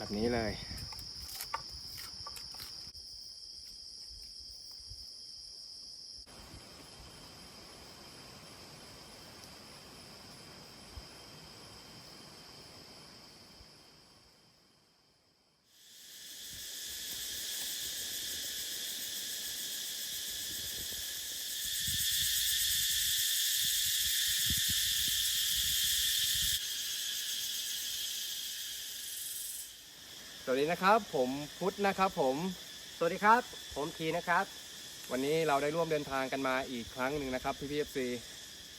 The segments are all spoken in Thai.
แบบนี้เลย วัสดีนะครับ ผมพุทธนะครับผม สวัสดีครับ ผมทีนะครับ วันนี้เราได้ร่วมเดินทางกันมาอีกครั้งหนึ่งนะครับพี่พีเอฟซี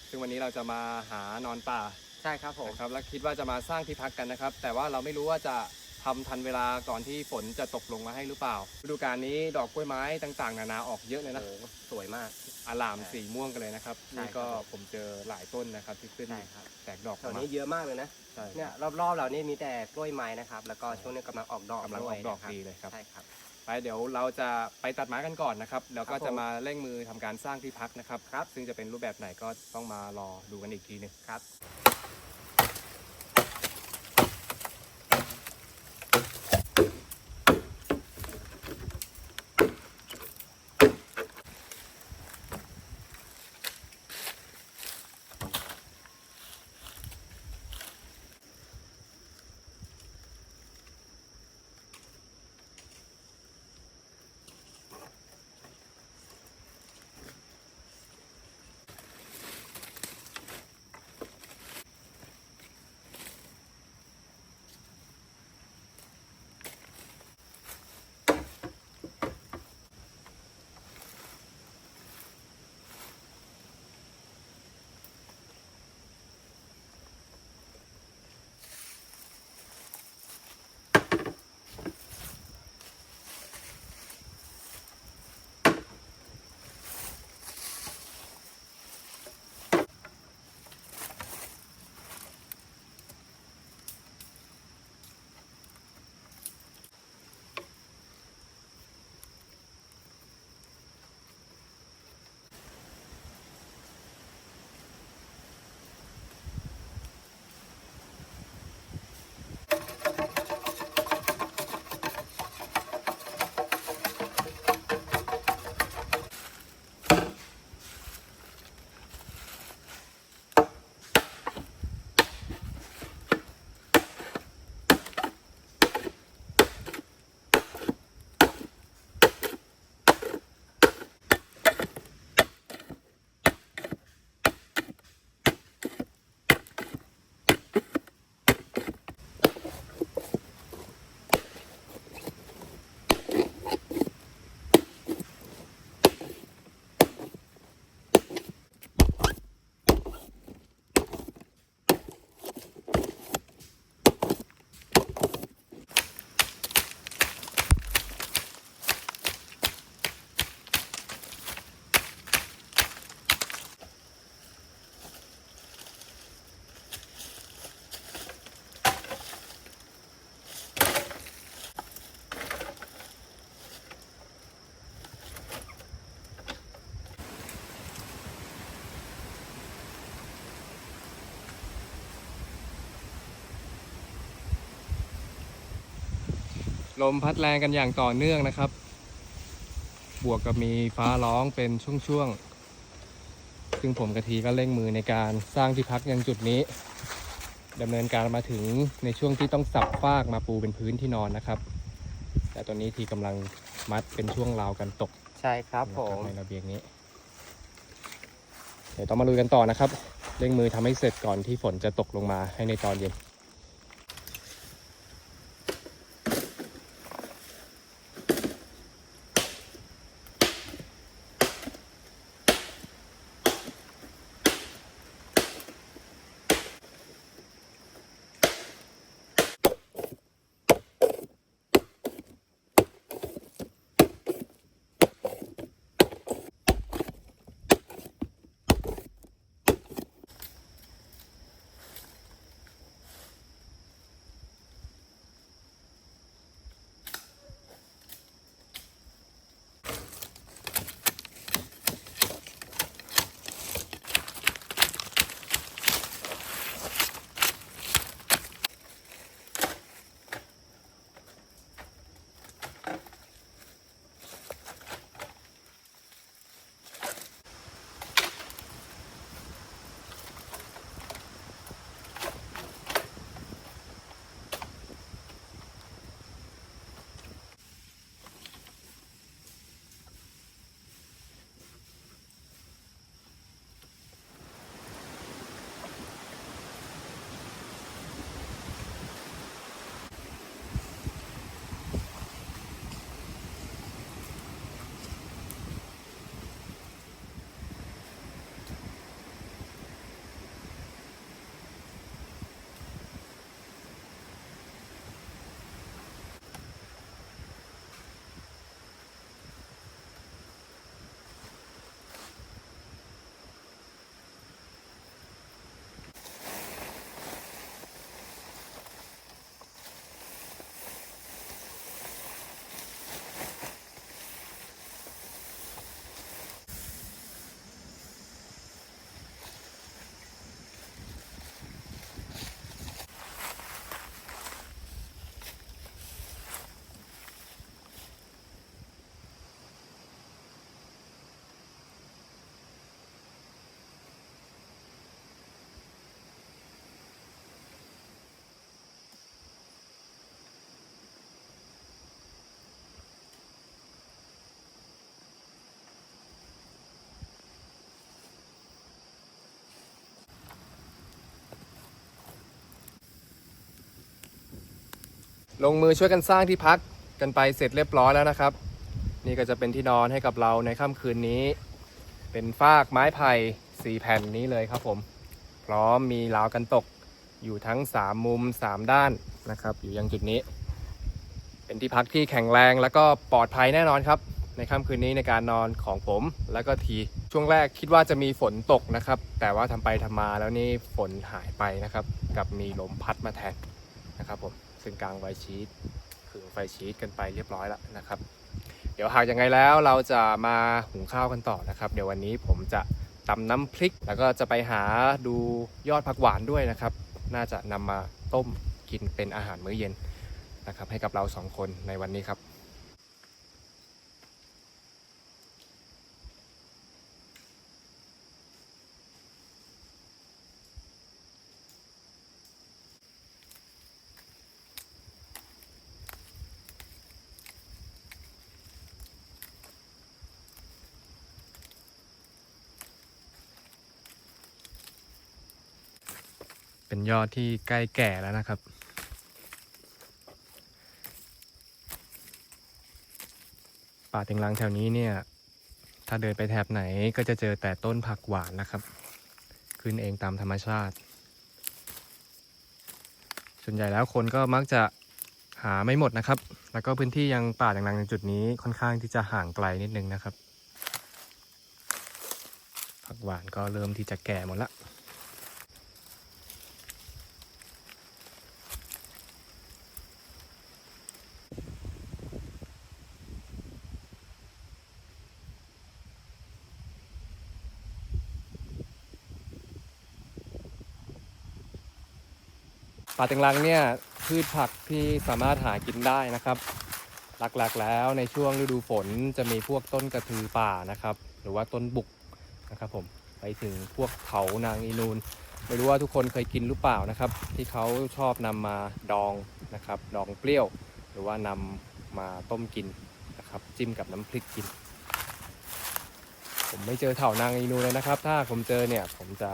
ซึ่งวันนี้เราจะมาหานอนป่าใช่ครับผมนะครับและคิดว่าจะมาสร้างที่พักกันนะครับ แต่ว่าเราไม่รู้ว่าจะ ทำทันเวลาก่อนที่ฝนจะตกลงมาให้หรือเปล่าฤดูกาลนี้ดอกกล้วยไม้ต่างๆ นานาออกเยอะเลยนะโอ้โหสวยมากอลามสีม่วงกันเลยนะครับใช่นี่ก็ครับผมเจอหลายต้นนะครับที่ขึ้นใช่ครับแตกดอกอแถอกวมานี้เยอะมากเลยนะใช่เนี่ยรอบๆเรานี่มีแต่กล้วยไม้นะครับแล้วก็ช่วงนี้กำลังออกดอกกำลังออกดอกวยนะครับดีเลยครับใช่ครับไปเดี๋ยวเราจะไปตัดไม้กันก่อนนะครับแล้วก็ครับผมจะมาเร่งมือทำการสร้างที่พักนะครับครับซึ่งจะเป็นรูปแบบไหนก็ต้องมารอดูกันอีกทีหนึงครับ ลมพัดแรงกันอย่างต่อเนื่องนะครับ บวกกับมีฟ้าร้องเป็นช่วงๆ ซึ่งผมกะทีก็เร่งมือในการสร้างที่พักยังจุดนี้ดำเนินการมาถึงในช่วงที่ต้องสับฟากมาปูเป็นพื้นที่นอนนะครับ แต่ตอนนี้ทีกำลังมัดเป็นช่วงราวกันตกใช่ครับผนะมในระเบียงนี้ เดี๋ยวต้องมาลุยกันต่อนะครับ เร่งมือทำให้เสร็จก่อนที่ฝนจะตกลงมาให้ในตอนเย็น ลงมือช่วยกันสร้างที่พักกันไปเสร็จเรียบร้อยแล้วนะครับ นี่ก็จะเป็นที่นอนให้กับเราในค่ำคืนนี้ เป็นฟากไม้ไผ่สี่แผ่นนี้เลยครับผม พร้อมมีราวกันตกอยู่ทั้ง 3 มุม 3 ด้านนะครับ อยู่ยังจุดนี้ เป็นที่พักที่แข็งแรงแล้วก็ปลอดภัยแน่นอนครับ ในค่ำคืนนี้ในการนอนของผมแล้วก็ทีช่วงแรกคิดว่าจะมีฝนตกนะครับ แต่ว่าทำไปทำมาแล้วนี่ฝนหายไปนะครับ กับมีลมพัดมาแทนนะครับผม ซึ่งกลางไฟชีตขึงไฟชีตกันไปเรียบร้อยแล้วนะครับ เดี๋ยวหากยังไงแล้วเราจะมาหุงข้าวกันต่อนะครับ เดี๋ยววันนี้ผมจะตำน้ำพริก แล้วก็จะไปหาดูยอดผักหวานด้วยนะครับ น่าจะนำมาต้มกินเป็นอาหารมื้อเย็นนะครับ ให้กับเราสองคนในวันนี้ครับ เป็นยอดที่ใกล้แก่แล้วนะครับ ป่าเต็งรังแถวนี้เนี่ย ถ้าเดินไปแถบไหนก็จะเจอแต่ต้นผักหวานนะครับ ขึ้นเองตามธรรมชาติ ส่วนใหญ่แล้วคนก็มักจะหาไม่หมดนะครับ แล้วก็พื้นที่ยังป่าเต็งรังในจุดนี้ค่อนข้างที่จะห่างไกลนิดนึงนะครับ ผักหวานก็เริ่มที่จะแก่หมดละ ป่าเต็งรังเนี่ยพืชผักที่สามารถหากินได้นะครับ หลักๆแล้วในช่วงฤดูฝนจะมีพวกต้นกระทือป่านะครับ หรือว่าต้นบุกนะครับผมไปถึงพวกเขานางอีนูนไม่รู้ว่าทุกคนเคยกินหรือเปล่านะครับ ที่เขาชอบนำมาดองนะครับ ดองเปรี้ยว หรือว่านำมาต้มกินนะครับ จิ้มกับน้ำพริกกิน ผมไม่เจอเถานางอีนูนเลยนะครับ ถ้าผมเจอเนี่ยผมจะ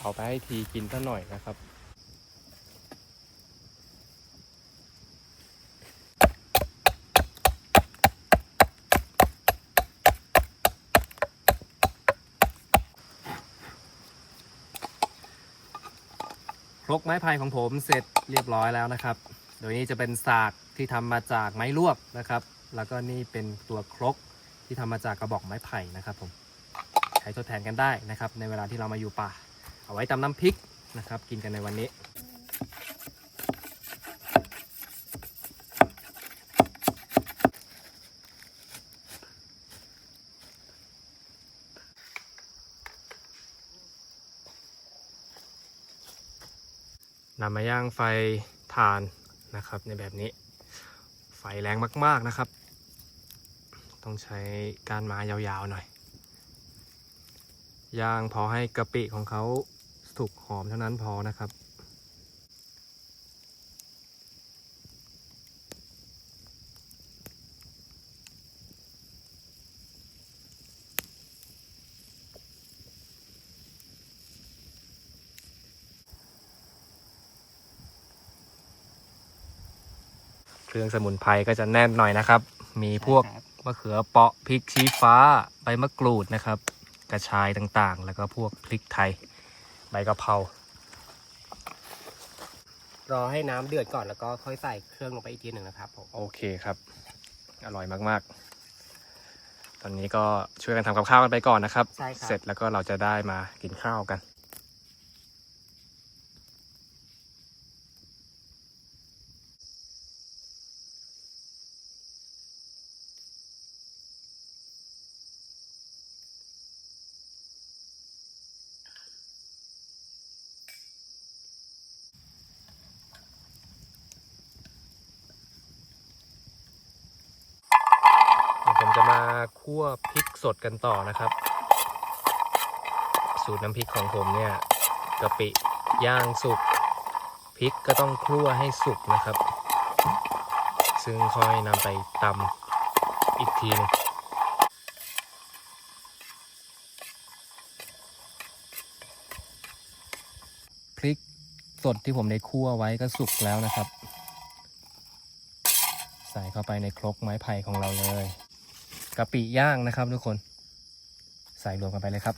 เอาไปให้ทีกินสักหน่อยนะครับ กไม้พายของผมเสร็จเรียบร้อยแล้วนะครับ โดยนี้จะเป็นสากที่ทำมาจากไม้ลวกนะครับ แล้วก็นี่เป็นตัวครกที่ทำมาจากกระบอกไม้ไผ่นะครับผมใช้ทดแทนกันได้นะครับ ในเวลาที่เรามาอยู่ป่า เอาไว้ตำน้ำพริกนะครับ กินกันในวันนี้ำมาย่างไฟถ่านนะครับในแบบนี้ ไฟแรงมากๆนะครับ ต้องใช้การไม้ยาวๆหน่อย ย่างพอให้กะปิของเขาสุกหอมเท่านั้นพอนะครับ รื่องสมุนไพรก็จะแน่นหน่อยนะครับ มีพวกครับมะเขือเปาะพริกชี้ฟ้า ใบมะกรูดนะครับ กระชายต่างๆ แล้วก็พวกพริกไทย ใบกะเพรารอให้น้ำเดือดก่อนแล้วก็ค่อยใส่เครื่องลงไปอีกทีหนึ่งนะครับผมโอเคครับ อร่อยมากๆ ตอนนี้ก็ช่วยกันทำกับข้าวกันไปก่อนนะครับ ใช่ครับ เสร็จแล้วก็เราจะได้มากินข้าวกัน เดี๋ยวผมจะมา คั่วพริกสดกันต่อนะครับ สูตรน้ำพริกของผมเนี่ยกะปิย่างสุกพริกก็ต้องคั่วให้สุกนะครับ ซึ่งค่อยนำไปตำอีกทีหนึงพริกสดที่ผมได้คั่วไว้ก็สุกแล้วนะครับ ใส่เข้าไปในครกไม้ไผ่ของเราเลย กะปิย่างนะครับทุกคน ใส่รวมกันไปเลยครับ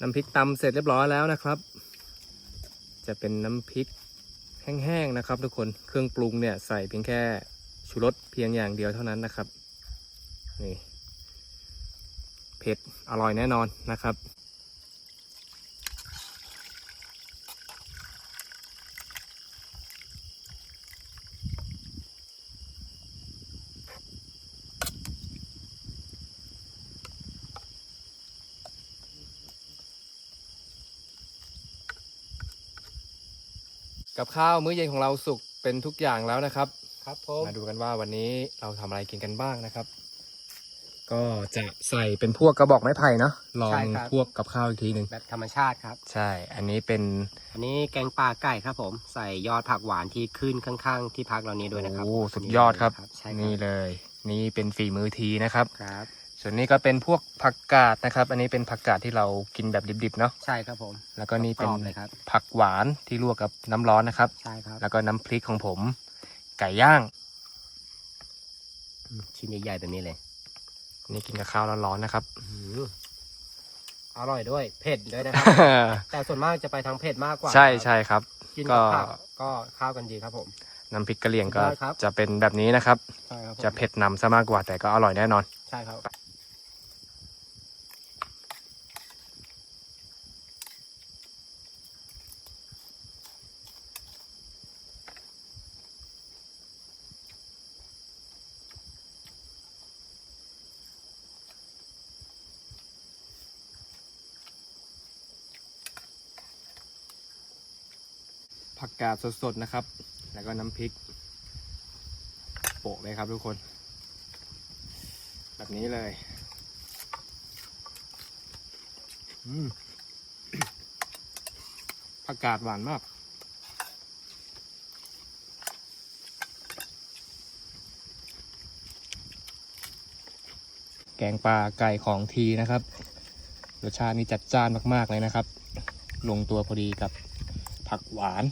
น้ำพริกตำเสร็จเรียบร้อยแล้วนะครับ จะเป็นน้ำพริกแห้งๆนะครับ ทุกคนเครื่องปรุงเนี่ยใส่เพียงแค่ชูรสเพียงอย่างเดียวเท่านั้นนะครับนี่ ผ็ดอร่อยแน่นอนนะครับกับข้าวมื้อเย็นของเราสุกเป็นทุกอย่างแล้วนะครับ ครับผม มาดูกันว่าวันนี้เราทำอะไรกินกันบ้างนะครับ ก็จะใส่เป็นพวกกระบอกไม้ไผ่เนาะลองพวกกับข้าวอีกทีหนึ่งแบบธรรมชาติครับ ใช่ อันนี้เป็นอันนี้แกงปลาไก่ครับผม ใส่ยอดผักหวานที่ขึ้นข้างๆ ที่พักเรานี้ด้วยนะครับโอ้สุดยอดครับ ใช่คนี่รับเลย นี่เป็นฝีมือทีนะครับ ครับ ส่วนนี้ก็เป็นพวกผักกาดนะครับ อันนี้เป็นผักกาดที่เรากินแบบดิบๆเนาะใช่ครับผมแล้วก็นี่เป็นกรอบเลยครับ ผักหวานที่ลวกกับน้ำร้อนนะครับ ใช่ครับแล้วก็น้ำพริกของผม ไก่ย่าง ชิ้นใหญ่ๆแบบนี้เลย นี่กินกับข้าวร้อนๆนะครับอื้อหืออร่อยด้วย เผ็ดด้วยนะครับ แต่ส่วนมากจะไปทางเผ็ดมากกว่าใช่ครับใช่ครับ กินก็กับผักก็เข้าวกันดีครับผม น้ำพริกกะเหรี่ยงก็สุดยอดครับจะเป็นแบบนี้นะครับใช่ครับผมจะเผ็ดนำซะมากกว่าแต่ก็อร่อยแน่นอน ใช่ครับ ผักกาดสดๆนะครับ แล้วก็น้ำพริก โปะเลยครับทุกคน แบบนี้เลยอืมผักกาดหวานมาก แกงปลาไก่ของทีนะครับ รสชาตินี่จัดจ้านมาก ๆ เลยนะครับ ลงตัวพอดีกับผักหวาน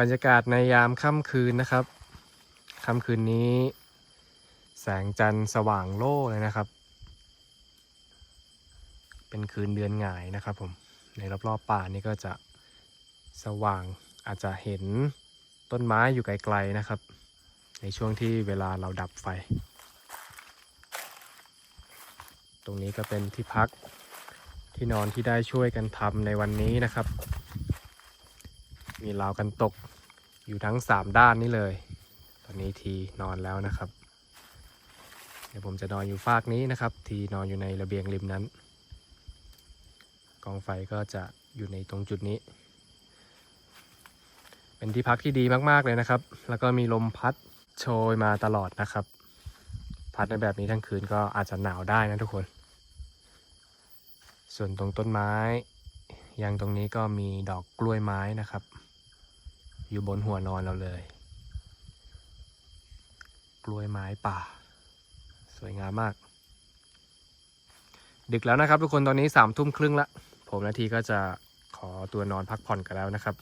บรรยากาศในยามค่ำคืนนะครับ ค่ำคืนนี้ แสงจันทร์สว่างโล่เลยนะครับ เป็นคืนเดือนหงายนะครับผมในรอบๆป่านี่ก็จะสว่างอาจจะเห็นต้นไม้อยู่ไกลๆนะครับ ในช่วงที่เวลาเราดับไฟ ตรงนี้ก็เป็นที่พักที่นอนที่ได้ช่วยกันทำในวันนี้นะครับ มีราวกันตกอยู่ทั้งสามด้านนี้เลย ตอนนี้ทีนอนแล้วนะครับ เดี๋ยวผมจะนอนอยู่ฟากนี้นะครับ ทีนอนอยู่ในระเบียงริมนั้น กองไฟก็จะอยู่ในตรงจุดนี้ เป็นที่พักที่ดีมากๆเลยนะครับ แล้วก็มีลมพัดโชยมาตลอดนะครับ พัดในแบบนี้ทั้งคืนก็อาจจะหนาวได้นะทุกคน ส่วนตรงต้นไม้ ยังตรงนี้ก็มีดอกกล้วยไม้นะครับ อยู่บนหัวนอนเราเลย กล้วยไม้ป่า สวยงามมาก ดึกแล้วนะครับทุกคนตอนนี้สามทุ่มครึ่งละ ผมนาทีก็จะขอตัวนอนพักผ่อนกันแล้วนะครับ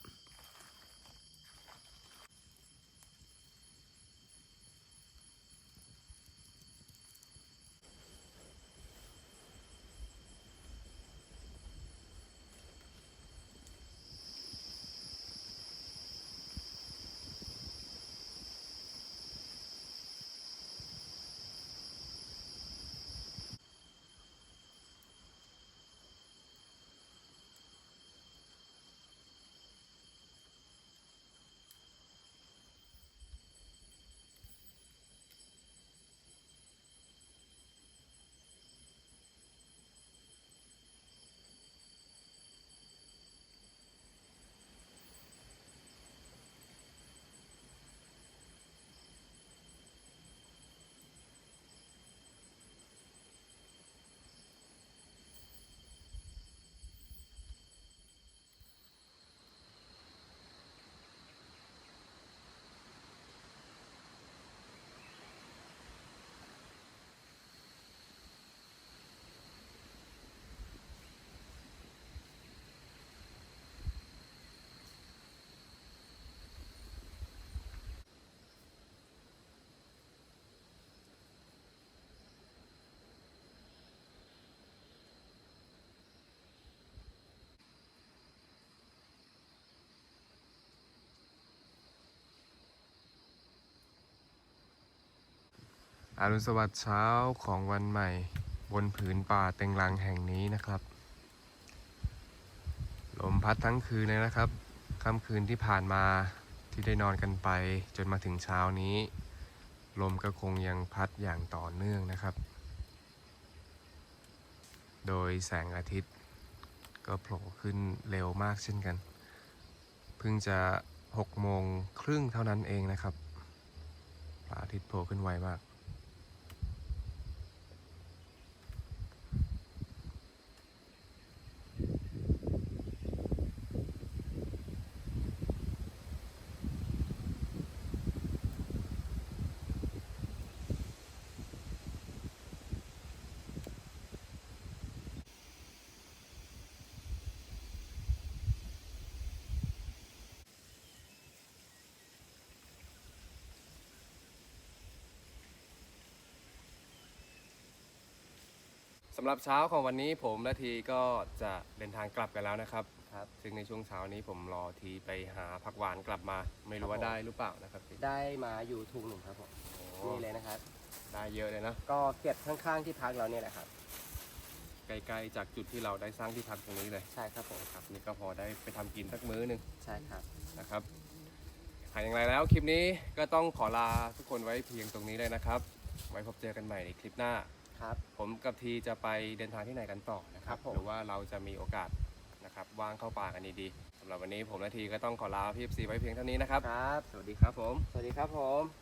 อรุณสวัสดิ์เช้าของวันใหม่ บนผืนป่าเต็งรังแห่งนี้นะครับ ลมพัดทั้งคืนเลยนะครับค่ำคืนที่ผ่านมาที่ได้นอนกันไปจนมาถึงเช้านี้ ลมก็คงยังพัดอย่างต่อเนื่องนะครับ โดยแสงอาทิตย์ก็โผล่ขึ้นเร็วมากเช่นกัน เพิ่งจะ6โมงครึ่งเท่านั้นเองนะครับพระอาทิตย์โผล่ขึ้นไวมาก สำหรับเช้าของวันนี้ผมและทีก็จะเดินทางกลับกันแล้วนะครับครับ ซึ่งในช่วงเช้านี้ผมรอทีไปหาผักหวานกลับมา ไม่รู้ว่าได้หรือเปล่านะครับทีได้มาอยู่ทุงหนึ่งครับผมโอ้นี่เลยนะครับ ได้เยอะเลยนะ ก็เก็บข้างๆที่พักเราเนี่ยแหละครับใกล้ๆจากจุดที่เราได้สร้างที่พักตรงนี้เลยใช่ครับผมครับ นี่ก็พอได้ไปทำกินสักมื้อหนึ่งใช่ครับ นะครับหากอย่างไรแล้วคลิปนี้ก็ต้องขอลาทุกคนไว้เพียงตรงนี้เลยนะครับ ไว้พบเจอกันใหม่ในคลิปหน้าครับ ผมกับทีจะไปเดินทางที่ไหนกันต่อนะครับ ครับผม หรือว่าเราจะมีโอกาสนะครับว่างเข้าป่ากันดีๆสำหรับวันนี้ผมและทีก็ต้องขอลาพี่ซีไว้เพียงเท่านี้นะครับ ครับ สวัสดีครับผม สวัสดีครับผม